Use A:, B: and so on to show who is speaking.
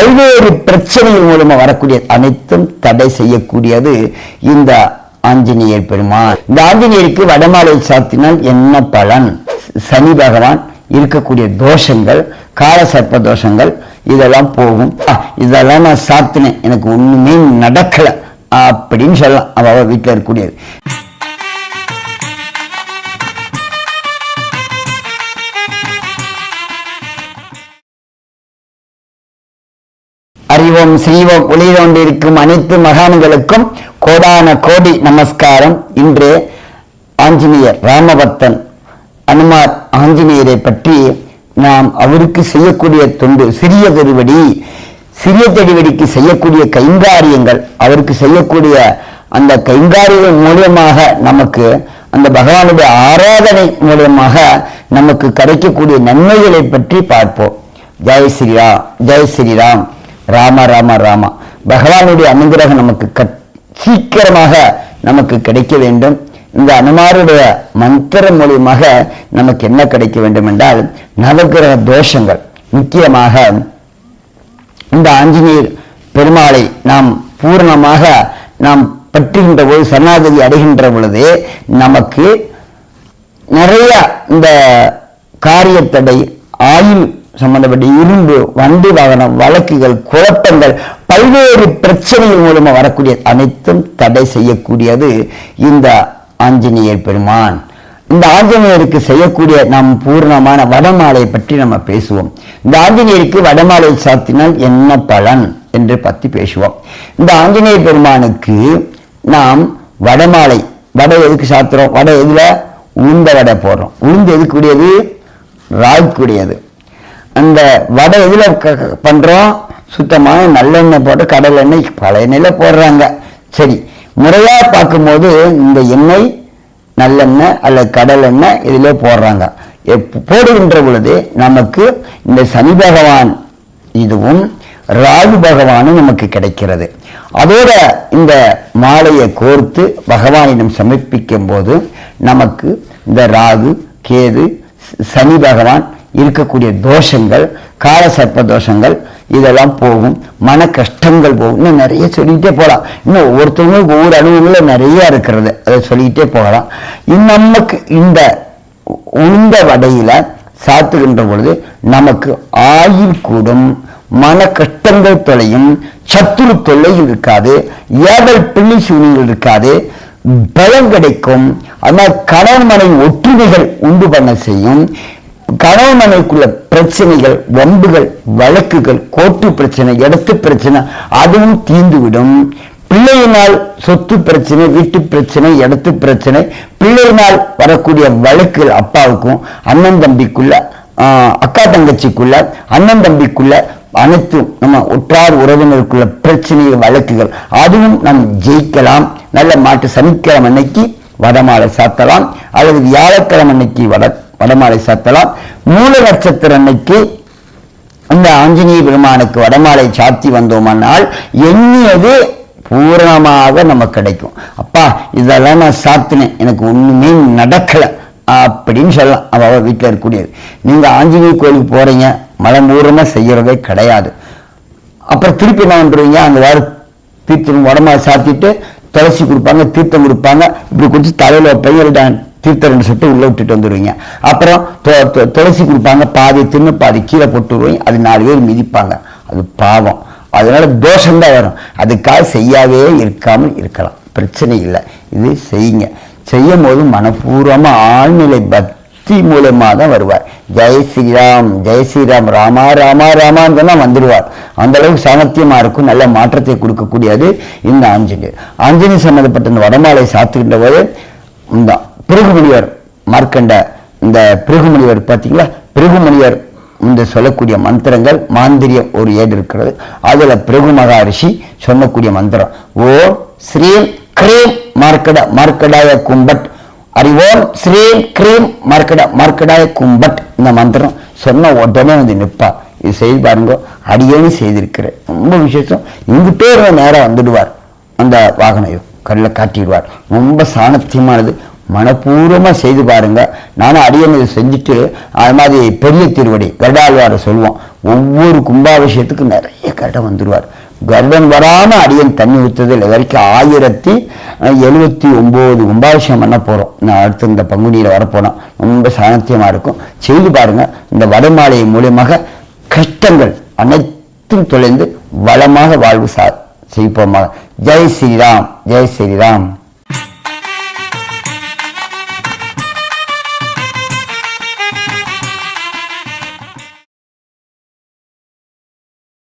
A: பல்வேறு பிரச்சனைகள் மூலமா வரக்கூடிய அனைத்தும் தடை செய்யக்கூடியது இந்த ஆஞ்சநேயர் பெருமான் இந்த ஆஞ்சநேயருக்கு வடமாலை சாத்தினால் என்ன பலன்? சனி பகவான் இருக்கக்கூடிய தோஷங்கள் கால சர்ப்ப தோஷங்கள் இதெல்லாம் போகும். இதெல்லாம் நான் சாத்தினேன். எனக்கு ஒண்ணுமே நடக்கல. அப்படின்னு சொல்லலாம். அவ வீட்டில் இருக்கக்கூடியது. அறிவோம் செய்வோம் ஒளிதோண்டிருக்கும் அனைத்து மகான்களுக்கும் கோடான கோடி நமஸ்காரம். இன்று ஆஞ்சநேயர் ராமபக்தன் அனுமார் ஆஞ்சநேயரை பற்றி நாம் அவருக்கு செய்யக்கூடிய தொண்டு சிறிய திருவடி சிறிய திருவடிக்கு செய்யக்கூடிய கைங்காரியங்கள் அவருக்கு செய்யக்கூடிய அந்த கைங்காரியம் மூலியமாக நமக்கு அந்த பகவானுடைய ஆராதனை மூலியமாக நமக்கு கிடைக்கக்கூடிய நன்மைகளை பற்றி பார்ப்போம். ஜெய் ஸ்ரீராம் ஜெய் ஸ்ரீராம். ராம ராம ராமா. பகவானுடைய அனுகிரகம் நமக்கு கட்- சீக்கிரமாக நமக்கு கிடைக்க வேண்டும். இந்த அனுமாருடைய மந்திரம் மூலியமாக நமக்கு என்ன கிடைக்க வேண்டும் என்றால் நவகிரக தோஷங்கள். முக்கியமாக இந்த ஆஞ்சநேயர் பெருமாளை நாம் பூரணமாக நாம் பற்றுகின்ற போது சரணாகதி அடைகின்ற பொழுது நமக்கு நிறைய இந்த காரியத்தடை ஆயுள் சம்பந்தப்பட்ட இரும்பு வண்டி வாகனம் வழக்குகள் குழப்பங்கள் பல்வேறு பிரச்சனைகள் மூலமாக வரக்கூடிய அனைத்தும் தடை செய்யக்கூடியது இந்த ஆஞ்சநேயர் பெருமான். இந்த ஆஞ்சநேயருக்கு செய்யக்கூடிய நாம் பூர்ணமான வடமாலை பற்றி நம்ம பேசுவோம். இந்த ஆஞ்சநேயருக்கு வடமாலை சாத்தினால் என்ன பலன் என்று பற்றி பேசுவோம். இந்த ஆஞ்சநேயர் பெருமானுக்கு நாம் வடமாலை வடை எதுக்கு சாத்துறோம்? வடை எதில்? உளுந்த வடை போடுறோம். உளுந்து எதுக்குடையது ராய்க்குரியது அந்த வடை இதில் க- சுத்தமான நல்லெண்ணெய் போட்டு கடல் எண்ணெய் பழைய எண்ணெயில் போடுறாங்க. சரி முறையாக பார்க்கும்போது இந்த எண்ணெய் நல்லெண்ணெய் அல்லது கடல் எண்ணெய் இதிலே போடுறாங்க. போடுகின்ற பொழுது நமக்கு இந்த சனி பகவான் இதுவும் ராகு பகவானும் நமக்கு கிடைக்கிறது. அதோட இந்த மாலையை கோர்த்து பகவானிடம் சமர்ப்பிக்கும் போது நமக்கு இந்த ராகு கேது சனி பகவான் இருக்கக்கூடிய தோஷங்கள் கால சர்ப்ப தோஷங்கள் இதெல்லாம் போகும். மன கஷ்டங்கள் போகும். இன்னும் நிறைய சொல்லிக்கிட்டே போகலாம். இன்னும் ஒவ்வொருத்தவங்களுக்கு ஒவ்வொரு அனுபவங்களும் நிறைய இருக்கிறது. அதை சொல்லிக்கிட்டே போகலாம். நமக்கு இந்த உந்த வடையில சாத்துகின்ற பொழுது நமக்கு ஆயுள் கூடும். மன கஷ்டங்கள் தொலையும். சத்துரு தொல்லை இருக்காது. ஏவல் பிள்ளை சூழ்நிலை இருக்காது. பலம் கிடைக்கும். ஆனால் கணவன் மனைவி ஒற்றுமைகள் உண்டு பண்ண செய்யும். கணவன் மனைவிக்குள்ள பிரச்சனைகள் வம்புகள் வழக்குகள் கோர்ட்டு பிரச்சனை இடத்து பிரச்சனை அதுவும் தீர்ந்துவிடும். பிள்ளையினால் சொத்து பிரச்சனை வீட்டு பிரச்சனை இடத்து பிரச்சனை பிள்ளையினால் வரக்கூடிய வழக்குகள் அப்பாவுக்கும் அண்ணன் தம்பிக்குள்ள ஆஹ், அக்கா தங்கச்சிக்குள்ள அண்ணன் தம்பிக்குள்ள அனைத்தும் நம்ம உற்றார் உறவினருக்குள்ள பிரச்சனை வழக்குகள் அதுவும் நாம் ஜெயிக்கலாம். நல்ல மாட்டு சனிக்கிழமை அன்னைக்கு வடமாலை சாத்தலாம். அல்லது வியாழக்கிழமை அன்னைக்கு வட வடமாலை சாத்தலாம். மூல நட்சத்திர அன்னைக்கு இந்த ஆஞ்சநேய பெருமானுக்கு வடமாலை சாத்தி வந்தோமானால் எண்ணியது பூரணமாக நமக்கு கிடைக்கும். அப்பா இதெல்லாம் நான் சாத்தினேன். எனக்கு ஒண்ணுமே நடக்கல அப்படின்னு சொல்லலாம். அவ வீட்டில் இருக்கக்கூடியது நீங்கள் ஆஞ்சநேய கோயிலுக்கு போறீங்க. மலமூரமா செய்யறதே கிடையாது. அப்புறம் திருப்பி என்ன பண்ணுறீங்க அங்க வேறு தீர்த்தம் உடம்பா சாத்திட்டு துளசி கொடுப்பாங்க தீர்த்தம் கொடுப்பாங்க. இப்படி கொடுத்து தலையில் பையன் தீர்த்தம் ரெண்டு சொட்டு உள்ள விட்டுட்டு வந்துடுவீங்க. அப்புறம் து- துளசி கொடுப்பாங்க. பாதி தின்னு பாதி கீழே போட்டு விடுவீங்க அது நாலு பேர் மிதிப்பாங்க. அது பாவம். அதனால தோஷம் தான் வரும். அதுக்காக செய்யாவே இருக்காமல் இருக்கலாம். பிரச்சனை இல்லை. இது செய்யுங்க. செய்யும் போது மனப்பூர்வமாக ஆழ்நிலை பக்தி மூலமாக தான் வருவார். ஜெய் ஸ்ரீராம் ஜெய் ஸ்ரீராம் ராமா ராமா ராமான்னு சொன்னால் வந்துடுவார். அந்தளவுக்கு சாமர்த்தியமாக இருக்கும். நல்ல மாற்றத்தை கொடுக்கக்கூடியது இந்த ஆஞ்சநேயர். ஆஞ்சநேயர் சம்மந்தப்பட்ட இந்த வடமாலை சாத்துக்கின்ற போது இந்த பிருகுமணியர் மார்க்கண்ட இந்த பிருகுமணியர் பார்த்தீங்களா? பிருகுமணியர் இந்த சொல்லக்கூடிய மந்திரங்கள் மாந்திரியம் ஒரு ஏடு இருக்கிறது. அதில் பிரகு மகாரிஷி சொல்லக்கூடிய மந்திரம். ஓ ஸ்ரீம் கிரீம் மார்க்கட மார்க்கடாய கும்பட். அறிவோம் ஸ்ரீம் கிரீம் மார்க்கட மார்க்கடாய கும்பட் இந்த மந்திரம் சொன்ன உடனே வந்து நிற்பா. இது செய்து பாருங்க அடியேன்னு செய்திருக்கிறேன். ரொம்ப விசேஷம். இங்கு பேர் நேரம் வந்துடுவார். அந்த வாகனையும் கல்ல காட்டிடுவார். ரொம்ப சாணத்தியமானது. மனப்பூர்வமாக செய்து பாருங்கள் நானும் அடியன் இதை செஞ்சுட்டு அது மாதிரி பெரிய திருவடி கருடாழ்வாரை சொல்லுவோம் ஒவ்வொரு கும்பாபிஷேகத்துக்கும் நிறைய கருடம் வந்துடுவார் கருடன் வராமல் அடியன் தண்ணி ஊற்றுறது இல்லை வரைக்கும் ஆயிரத்தி எழுபத்தி ஒம்பது கும்பாபிஷேகம் பண்ண போகிறோம் நான் அடுத்து இந்த பங்குனியில் வரப்போனோம் ரொம்ப சாணத்தியமா இருக்கும். செய்து பாருங்கள் இந்த வடமாலை மூலியமாக கஷ்டங்கள் அனைத்தும் தொலைந்து வளமாக வாழ்வு சா செய்ப்போமாக. ஜெய் ஸ்ரீராம் ஜெய் ஸ்ரீராம்.